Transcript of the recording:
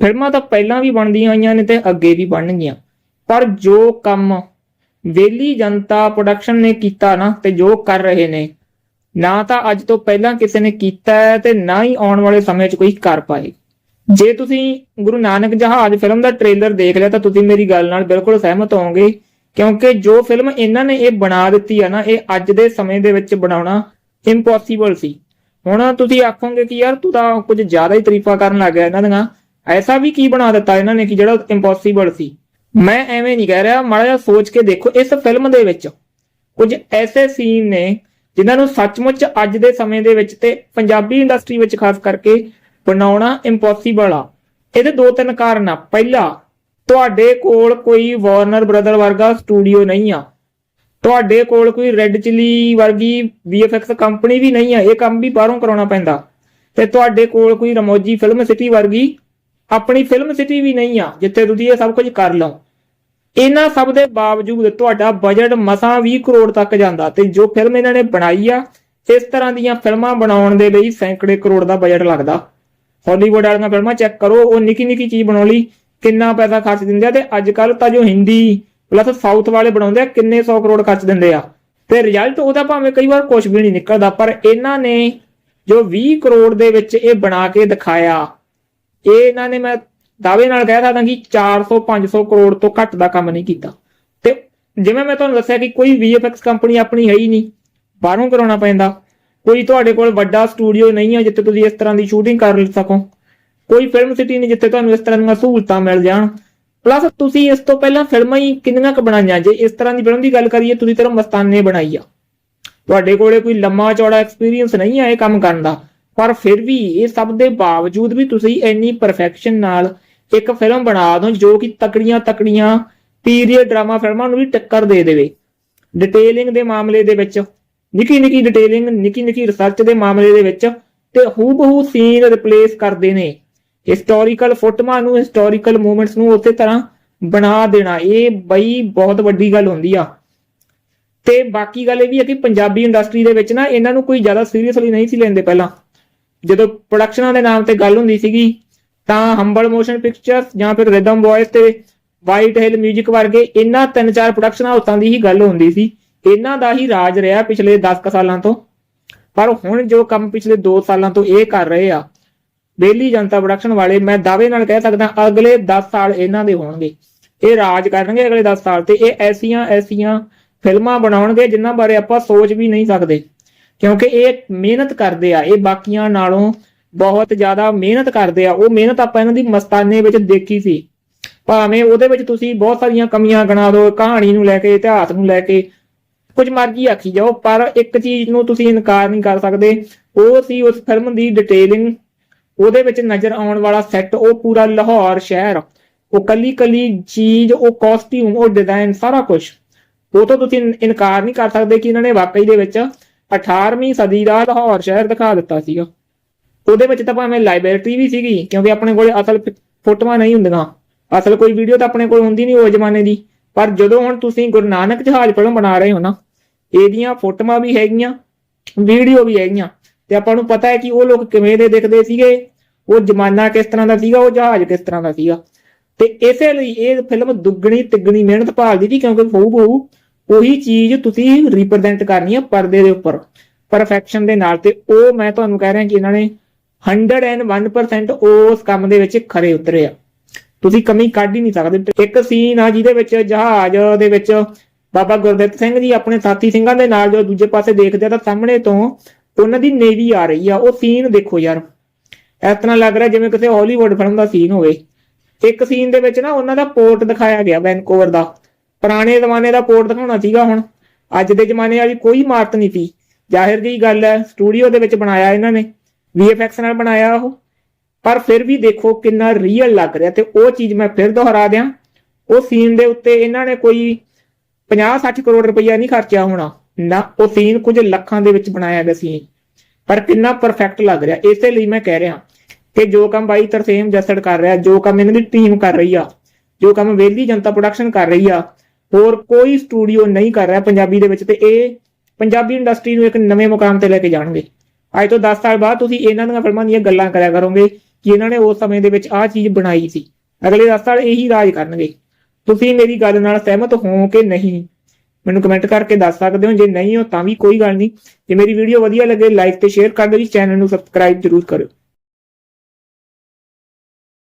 ਫਿਲਮਾਂ ਤਾਂ ਪਹਿਲਾਂ ਵੀ ਬਣਦੀਆਂ ਆਈਆਂ ਨੇ ਤੇ ਅੱਗੇ ਵੀ ਬਣਨਗੀਆਂ। ਪਰ ਜੋ ਕੰਮ ਵੇਲੀ ਜਨਤਾ ਪ੍ਰੋਡਕਸ਼ਨ ਨੇ ਕੀਤਾ ਨਾ ਤੇ ਜੋ ਕਰ ਰਹੇ ਨੇ, ਨਾ ਤਾਂ ਅੱਜ ਤੋਂ ਪਹਿਲਾਂ ਕਿਸੇ ਨੇ ਕੀਤਾ ਹੈ ਤੇ ਨਾ ਹੀ ਆਉਣ ਵਾਲੇ ਸਮੇਂ 'ਚ ਕੋਈ ਕਰ ਪਾਏ। ਜੇ ਤੁਸੀਂ ਗੁਰੂ ਨਾਨਕ ਜਹਾਜ਼ ਫਿਲਮ ਦਾ ਟ੍ਰੇਲਰ ਦੇਖ ਲਿਆ ਤਾਂ ਤੁਸੀਂ ਮੇਰੀ ਗੱਲ ਨਾਲ ਬਿਲਕੁਲ ਸਹਿਮਤ ਹੋਵੋਗੇ, ਕਿਉਂਕਿ ਜੋ ਫਿਲਮ ਇਹਨਾਂ ਨੇ ਇਹ ਬਣਾ ਦਿੱਤੀ ਆ ਨਾ, ਇਹ ਅੱਜ ਦੇ ਸਮੇਂ ਦੇ ਵਿੱਚ ਬਣਾਉਣਾ ਇੰਪੋਸੀਬਲ ਸੀ। ਹੁਣ ਤੁਸੀਂ ਆਖੋਗੇ ਕਿ ਯਾਰ ਤੂੰ ਤਾਂ ਕੁਝ ਜ਼ਿਆਦਾ ਹੀ ਤਰੀਫਾ ਕਰਨ ਲੱਗ ਗਿਆ ਇਹਨਾਂ ਦੀਆਂ। ਐਸਾ ਵੀ ਕੀ ਬਣਾ ਦਿੱਤਾ ਇਹਨਾਂ ਨੇ ਕਿ ਜਿਹੜਾ ਇੰਪੋਸੀਬਲ ਸੀ ਮੈਂ ਐਵੇਂ ਨਹੀਂ ਕਹਿ ਰਿਹਾ ਮਾੜਾ ਜਿਹਾ ਸੋਚ ਕੇ ਦੇਖੋ ਇਸ ਫਿਲਮ ਦੇ ਵਿੱਚ ਕੁਝ ਐਸੇ ਸੀਨ ਨੇ ਜਿਨ੍ਹਾਂ ਨੂੰ ਸੱਚਮੁੱਚ ਅੱਜ ਦੇ ਸਮੇਂ ਦੇ ਵਿੱਚ ਤੇ ਪੰਜਾਬੀ ਇੰਡਸਟਰੀ ਵਿੱਚ ਖਾਸ ਕਰਕੇ ਬਣਾਉਣਾ ਇੰਪੋਸੀਬਲ ਆ ਇਹਦੇ ਦੋ ਤਿੰਨ ਕਾਰਨ ਆ ਪਹਿਲਾ ਤੁਹਾਡੇ ਕੋਲ ਕੋਈ ਵਾਰਨਰ ਬ੍ਰਦਰ ਵਰਗਾ ਸਟੂਡੀਓ ਨਹੀਂ ਆ ਤੁਹਾਡੇ ਕੋਲ ਕੋਈ ਰੈੱਡ ਚਿਲੀ ਵਰਗੀ VFX ਕੰਪਨੀ ਵੀ ਨਹੀਂ ਆ ਇਹ ਕੰਮ ਵੀ ਬਾਹਰੋਂ ਕਰਾਉਣਾ ਪੈਂਦਾ ਤੇ ਤੁਹਾਡੇ ਕੋਲ ਕੋਈ ਰਮੋਜੀ ਫਿਲਮ ਸਿਟੀ ਵਰਗੀ ਆਪਣੀ ਫਿਲਮ ਸਿਟੀ ਵੀ ਨਹੀਂ ਆ, ਜਿੱਥੇ ਤੁਸੀਂ ਇਹ ਸਭ ਕੁਝ ਕਰ ਲਓ। ਇਹਨਾਂ ਸਭ ਦੇ ਬਾਵਜੂਦ ਤੁਹਾਡਾ ਬਜਟ ਮਸਾਂ 20 ਕਰੋੜ ਤੱਕ ਜਾਂਦਾ ਤੇ ਜੋ ਫਿਲਮ ਇਹਨਾਂ ਨੇ ਬਣਾਈ ਆ, ਇਸ ਤਰ੍ਹਾਂ ਦੀਆਂ ਫਿਲਮਾਂ ਬਣਾਉਣ ਦੇ ਲਈ ਸੈਂਕੜੇ ਕਰੋੜ ਦਾ ਬਜਟ ਲੱਗਦਾ। ਹਾਲੀਵੁੱਡ ਵਾਲੀਆਂ ਫਿਲਮਾਂ ਚੈੱਕ ਕਰੋ, ਉਹ ਨਿੱਕੀ ਨਿੱਕੀ ਚੀਜ਼ ਬਣਾਉਣ ਲਈ ਕਿੰਨਾ ਪੈਸਾ ਖਰਚ ਦਿੰਦੇ ਆ ਤੇ ਅੱਜ ਕੱਲ ਤਾਂ ਜੋ ਹਿੰਦੀ ਪਲੱਸ ਸਾਊਥ ਵਾਲੇ ਬਣਾਉਂਦੇ ਆ, ਕਿੰਨੇ 100 ਕਰੋੜ ਖਰਚ ਦਿੰਦੇ ਆ। ਤੇ ਰਿਜ਼ਲਟ ਉਹਦਾ ਭਾਵੇਂ ਕਈ ਵਾਰ ਕੁਝ ਵੀ ਨਹੀਂ ਨਿਕਲਦਾ, ਪਰ ਇਹਨਾਂ ਨੇ ਜੋ 20 ਕਰੋੜ ਦੇ ਵਿੱਚ ਇਹ ਬਣਾ ਕੇ ਦਿਖਾਇਆ ਇਹ ਇਹਨਾਂ ਨੇ ਮੈਂ ਦਾਅਵੇ ਨਾਲ ਕਹਿ ਸਕਦਾ ਕਿ 400 500 ਕਰੋੜ ਤੋਂ ਘੱਟ ਦਾ ਕੰਮ ਨਹੀਂ ਕੀਤਾ। ਤੇ ਜਿਵੇਂ ਮੈਂ ਤੁਹਾਨੂੰ ਦੱਸਿਆ ਕਿ ਕੋਈ VFX ਕੰਪਨੀ ਆਪਣੀ ਹੈ ਹੀ ਨਹੀਂ, ਬਾਹਰੋਂ ਕਰਾਉਣਾ ਪੈਂਦਾ। ਕੋਈ ਤੁਹਾਡੇ ਕੋਲ ਵੱਡਾ ਸਟੂਡੀਓ ਨਹੀਂ ਹੈ ਜਿੱਥੇ ਤੁਸੀਂ ਇਸ ਤਰ੍ਹਾਂ ਦੀ ਸ਼ੂਟਿੰਗ ਕਰ ਸਕੋ। ਕੋਈ ਫਿਲਮ ਸਿਟੀ ਨਹੀਂ ਜਿੱਥੇ ਤੁਹਾਨੂੰ ਇਸ ਤਰ੍ਹਾਂ ਦੀਆਂ ਸਹੂਲਤਾਂ ਮਿਲ ਜਾਣ। ਪਲੱਸ ਤੁਸੀਂ ਇਸ ਤੋਂ ਪਹਿਲਾਂ ਫਿਲਮਾਂ ਹੀ ਕਿੰਨੀਆਂ ਕੁ ਬਣਾਈਆਂ? ਜੇ ਇਸ ਤਰ੍ਹਾਂ ਦੀ ਫਿਲਮ ਦੀ ਗੱਲ ਕਰੀਏ, ਤੁਸੀਂ ਤਰ੍ਹਾਂ ਮਸਤਾਨੇ ਬਣਾਈ ਆ। ਤੁਹਾਡੇ ਕੋਲੇ ਕੋਈ ਲੰਮਾ ਚੌੜਾ ਐਕਸਪੀਰੀਅੰਸ ਨਹੀਂ ਆ ਇਹ ਕੰਮ ਕਰਨ ਦਾ। ਪਰ ਫਿਰ ਵੀ ਇਹ ਸਭ ਦੇ ਬਾਵਜੂਦ ਵੀ ਤੁਸੀਂ ਇੰਨੀ ਪਰਫੈਕਸ਼ਨ ਨਾਲ ਇੱਕ ਫਿਲਮ ਬਣਾ ਦੋ ਜੋ ਕਿ ਤਕੜੀਆਂ ਤਕੜੀਆਂ ਪੀਰੀਅਡ ਡਰਾਮਾ ਫਿਲਮਾਂ ਨੂੰ ਵੀ ਟੱਕਰ ਦੇ ਦੇਵੇ। ਡਿਟੇਲਿੰਗ ਦੇ ਮਾਮਲੇ ਦੇ ਵਿੱਚ, ਨਿੱਕੀ ਨਿੱਕੀ ਡਿਟੇਲਿੰਗ ਨਿੱਕੀ ਨਿੱਕੀ ਰਿਸਰਚ ਦੇ ਮਾਮਲੇ ਦੇ ਵਿੱਚ ਤੇ ਹੂਬਹੂ ਸੀਨ ਰਿਪਲੇਸ ਕਰਦੇ ਨੇ। ਹਿਸਟੋਰੀਕਲ ਫੋਟੋਆਂ ਨੂੰ ਹਿਸਟੋਰੀਕਲ ਮੂਵਮੈਂਟਸ ਨੂੰ ਉਸੇ ਤਰ੍ਹਾਂ ਬਣਾ ਦੇਣਾ, ਇਹ ਬਈ ਬਹੁਤ ਵੱਡੀ ਗੱਲ ਹੁੰਦੀ ਆ। ਤੇ ਬਾਕੀ ਗੱਲ ਇਹ ਵੀ ਹੈ ਕਿ ਪੰਜਾਬੀ ਇੰਡਸਟਰੀ ਦੇ ਵਿੱਚ ਨਾ ਇਹਨਾਂ ਨੂੰ ਕੋਈ ਜ਼ਿਆਦਾ ਸੀਰੀਅਸਲੀ ਨਹੀਂ ਸੀ ਲੈਂਦੇ ਪਹਿਲਾਂ। ਜਦੋਂ ਪ੍ਰੋਡਕਸ਼ਨਾਂ ਦੇ ਨਾਮ ਤੇ ਗੱਲ ਹੁੰਦੀ ਸੀਗੀ, ਤਾਂ ਹੰਬਲ ਮੋਸ਼ਨ ਪਿਕਚਰਸ ਜਾਂ ਫਿਰ ਰਿਦਮ ਵੌਇਸ ਤੇ ਵਾਈਟ ਹਿੱਲ 뮤직 ਵਰਗੇ ਇਹਨਾਂ ਤਿੰਨ ਚਾਰ ਪ੍ਰੋਡਕਸ਼ਨ ਹਾਊਸਾਂ ਦੀ ਹੀ ਗੱਲ ਹੁੰਦੀ ਸੀ। ਇਹਨਾਂ ਦਾ ਹੀ ਰਾਜ ਰਿਹਾ ਪਿਛਲੇ 10 ਸਾਲਾਂ ਤੋਂ। ਪਰ ਹੁਣ ਜੋ ਕੰਮ ਪਿਛਲੇ 2 ਸਾਲਾਂ ਤੋਂ ਇਹ ਕਰ ਰਹੇ ਆ, ਬੇਲੀ ਜਨਤਾ ਪ੍ਰੋਡਕਸ਼ਨ ਵਾਲੇ ਮੈਂ ਦਾਅਵੇ ਨਾਲ ਕਹਿ ਸਕਦਾ ਅਗਲੇ 10 ਸਾਲ ਇਹਨਾਂ ਦੇ ਹੋਣਗੇ। ਇਹ ਰਾਜ ਕਰਨਗੇ ਅਗਲੇ 10 ਸਾਲ ਤੇ ਇਹ ਐਸੀਆਂ ਐਸੀਆਂ ਫਿਲਮਾਂ ਬਣਾਉਣਗੇ ਜਿਨ੍ਹਾਂ ਬਾਰੇ ਆਪਾਂ ਸੋਚ ਵੀ ਨਹੀਂ ਸਕਦੇ। ਕਿਉਂਕਿ ਇਹ ਮਿਹਨਤ ਕਰਦੇ ਆ, ਇਹ ਬਾਕੀਆਂ ਨਾਲੋਂ ਬਹੁਤ ਜ਼ਿਆਦਾ ਮਿਹਨਤ ਕਰਦੇ ਆ। ਉਹ ਮਿਹਨਤ ਆਪਾਂ ਇਹਨਾਂ ਦੀ ਮਸਤਾਨੇ ਵਿੱਚ ਦੇਖੀ ਸੀ। ਭਾਵੇਂ ਉਹਦੇ ਵਿੱਚ ਤੁਸੀਂ ਬਹੁਤ ਸਾਰੀਆਂ ਕਮੀਆਂ ਗਣਾ ਦਿਓ, ਕਹਾਣੀ ਨੂੰ ਲੈ ਕੇ, ਇਤਿਹਾਸ ਨੂੰ ਲੈ ਕੇ, ਕੁਝ ਮਰਜ਼ੀ ਆਖੀ ਜਾਓ, ਪਰ ਇੱਕ ਚੀਜ਼ ਨੂੰ ਤੁਸੀਂ ਇਨਕਾਰ ਨਹੀਂ ਕਰ ਸਕਦੇ। ਉਹ ਸੀ ਉਸ ਫਿਲਮ ਦੀ ਡਿਟੇਲਿੰਗ ਉਹਦੇ ਵਿੱਚ ਨਜ਼ਰ ਆਉਣ ਵਾਲਾ ਸੈੱਟ ਉਹ ਪੂਰਾ ਲਾਹੌਰ ਸ਼ਹਿਰ। ਉਹ ਕੱਲੀ ਕੱਲੀ ਚੀਜ਼, ਉਹ ਕਾਸਟਿਊਮ ਉਹ ਡਿਜ਼ਾਈਨ ਸਾਰਾ ਕੁਝ ਉਹ ਤੋਂ ਤੁਸੀਂ ਇਨਕਾਰ ਨਹੀਂ ਕਰ ਸਕਦੇ ਕਿ ਇਹਨਾਂ ਨੇ ਵਾਕਈ ਦੇ ਵਿੱਚ 18ਵੀਂ ਸਦੀ ਦਾ ਲਾਹੌਰ ਸ਼ਹਿਰ ਦਿਖਾ ਦਿੱਤਾ ਸੀਗਾ। ਉਹਦੇ ਵਿੱਚ ਤਾਂ ਭਾਵੇਂ ਲਾਇਬ੍ਰੇਰੀ ਵੀ ਸੀਗੀ, ਕਿਉਂਕਿ ਆਪਣੇ ਕੋਲੇ ਅਸਲ ਫੋਟੋਆਂ ਨਹੀਂ ਹੁੰਦੀਆਂ। ਅਸਲ ਕੋਈ ਵੀਡੀਓ ਤਾਂ ਆਪਣੇ ਕੋਲ ਹੁੰਦੀ ਨਹੀਂ ਉਸ ਜ਼ਮਾਨੇ ਦੀ। ਪਰ ਜਦੋਂ ਹੁਣ ਤੁਸੀਂ ਗੁਰੂ ਨਾਨਕ ਜਹਾਜ਼ ਫਿਲਮ ਬਣਾ ਰਹੇ ਹੋ ਨਾ, ਇਹਦੀਆਂ ਫੋਟੋਆਂ ਵੀ ਹੈਗੀਆਂ ਵੀਡੀਓ ਵੀ ਹੈਗੀਆਂ। ਤੇ ਆਪਾਂ ਨੂੰ ਪਤਾ ਹੈ ਕਿ ਉਹ ਲੋਕ ਕਿਵੇਂ ਦੇ ਦਿਖਦੇ ਸੀਗੇ, ਉਹ ਜ਼ਮਾਨਾ ਕਿਸ ਤਰ੍ਹਾਂ ਦਾ ਸੀਗਾ, ਉਹ ਜਹਾਜ਼ ਕਿਸ ਤਰ੍ਹਾਂ ਦਾ ਸੀਗਾ। ਤੇ ਇਸੇ ਲਈ ਇਹ ਫਿਲਮ ਦੁੱਗਣੀ ਤਿੱਗਣੀ ਮਿਹਨਤ ਭਾਲਦੀ ਸੀ, ਕਿਉਂਕਿ ਹੋਊ ਹੋਊ ਉਹੀ ਚੀਜ਼ ਤੁਸੀਂ ਰਿਪਰੈਜ਼ੈਂਟ ਕਰਨੀ ਹੈ ਪਰਦੇ ਦੇ ਉੱਪਰ ਪਰਫੈਕਸ਼ਨ ਦੇ ਨਾਲ ਤੇ ਉਹ ਮੈਂ ਤੁਹਾਨੂੰ ਕਹਿ ਰਿਹਾ ਕਿ ਇਹਨਾਂ ਨੇ 101% ਉਸ ਕੰਮ ਦੇ ਵਿੱਚ ਖਰੇ ਉਤਰੇ ਆ। ਤੁਸੀਂ ਕਮੀ ਕੱਢ ਹੀ ਨਹੀਂ ਸਕਦੇ। ਇੱਕ ਸੀਨ ਆ ਜਿਹਦੇ ਵਿੱਚ ਜਹਾਜ਼ ਦੇ ਵਿੱਚ ਬਾਬਾ ਗੁਰਦਿੱਤ ਸਿੰਘ ਜੀ ਆਪਣੇ ਸਾਥੀ ਸਿੰਘਾਂ ਦੇ ਨਾਲ ਜੋ ਦੂਜੇ ਪਾਸੇ ਦੇਖਦੇ ਆ ਤਾਂ ਸਾਹਮਣੇ ਤੋਂ ਉਹਨਾਂ ਦੀ ਨੇਵੀ ਆ ਰਹੀ ਆ। ਉਹ ਸੀਨ ਦੇਖੋ ਯਾਰ। ਇਸ ਤਰ੍ਹਾਂ ਲੱਗ ਰਿਹਾ ਜਿਵੇਂ ਕਿਸੇ ਹਾਲੀਵੁੱਡ ਫਿਲਮ ਦਾ ਸੀਨ ਹੋਵੇ। ਇੱਕ ਸੀਨ ਦੇ ਵਿੱਚ ਨਾ ਉਹਨਾਂ ਦਾ ਪੋਰਟ ਦਿਖਾਇਆ ਗਿਆ ਵੈਨਕੂਵਰ ਦਾ। ਪੁਰਾਣੇ ਜ਼ਮਾਨੇ ਦਾ ਪੋਰਟ ਦਿਖਾਉਣਾ ਸੀਗਾ ਹੁਣ। ਅੱਜ ਦੇ ਜ਼ਮਾਨੇ ਵਾਲੀ ਕੋਈ ਇਮਾਰਤ ਨਹੀਂ ਸੀ। ਜ਼ਾਹਿਰ ਜੀ ਗੱਲ ਹੈ, ਸਟੂਡੀਓ ਦੇ ਵਿੱਚ ਬਣਾਇਆ ਇਹਨਾਂ ਨੇ। VFX ਨਾਲ ਬਣਾਇਆ ਉਹ। ਪਰ ਫਿਰ ਵੀ ਦੇਖੋ ਕਿੰਨਾ ਰੀਅਲ ਲੱਗ ਰਿਹਾ ਤੇ ਉਹ ਚੀਜ਼ ਮੈਂ ਫਿਰ ਦੁਹਰਾ ਦਿਆਂ। ਉਹ ਸੀਨ ਦੇ ਉੱਤੇ ਇਹਨਾਂ ਨੇ ਕੋਈ 50-60 ਕਰੋੜ ਰੁਪਈਆ ਨਹੀਂ ਖਰਚਿਆ ਹੋਣਾ। ਨਾ ਉਹ ਸੀਨ ਕੁਝ ਲੱਖਾਂ ਦੇ ਵਿੱਚ ਬਣਾਇਆ ਗਿਆ ਸੀ। ਪਰ ਕਿੰਨਾ ਪਰਫੈਕਟ ਲੱਗ ਰਿਹਾ। ਇਸੇ ਲਈ ਮੈਂ ਕਹਿ ਰਿਹਾ ਕਿ ਜੋ ਕੰਮ ਬਾਈ ਤਰਸੇਮ ਜੱਸੜ ਕਰ ਰਿਹਾ, ਜੋ ਕੰਮ ਇਹਨਾਂ ਦੀ ਟੀਮ ਕਰ ਰਹੀ ਆ, ਜੋ ਕੰਮ ਵੇਲੀ ਜਨਤਾ ਪ੍ਰੋਡਕਸ਼ਨ ਕਰ ਰਹੀ ਆ ਹੋਰ ਕੋਈ ਸਟੂਡੀਓ ਨਹੀਂ ਕਰ ਰਿਹਾ ਪੰਜਾਬੀ ਦੇ ਵਿੱਚ ਤੇ ਇਹ ਪੰਜਾਬੀ ਇੰਡਸਟਰੀ ਨੂੰ ਇੱਕ ਨਵੇਂ ਮੁਕਾਮ ਤੇ ਲੈ ਕੇ ਜਾਣਗੇ। ਅੱਜ ਤੋਂ 10 ਸਾਲ ਬਾਅਦ ਤੁਸੀਂ ਇਹਨਾਂ ਦੀਆਂ ਫਿਲਮਾਂ ਦੀਆਂ ਗੱਲਾਂ ਕਰਿਆ ਕਰੋਗੇ ਕਿ ਇਹਨਾਂ ਨੇ ਉਸ ਸਮੇਂ ਦੇ ਵਿੱਚ ਆਹ ਚੀਜ਼ ਬਣਾਈ ਸੀ। ਅਗਲੇ 10 ਸਾਲ ਇਹੀ ਰਾਜ ਕਰਨਗੇ। ਤੁਸੀਂ ਮੇਰੀ ਗੱਲ ਨਾਲ ਸਹਿਮਤ ਹੋ ਕਿ ਨਹੀਂ? ਮੈਨੂੰ ਕਮੈਂਟ ਕਰਕੇ ਦੱਸ ਸਕਦੇ ਹੋ। ਜੇ ਨਹੀਂ ਹੋ ਤਾਂ ਵੀ ਕੋਈ ਗੱਲ ਨਹੀਂ। ਜੇ ਮੇਰੀ ਵੀਡੀਓ ਵਧੀਆ ਲੱਗੇ ਲਾਈਕ ਤੇ ਸ਼ੇਅਰ ਕਰ ਦਿਓ। ਜੀ ਚੈਨਲ ਨੂੰ ਸਬਸਕ੍ਰਾਈਬ ਜ਼ਰੂਰ ਕਰਿਓ।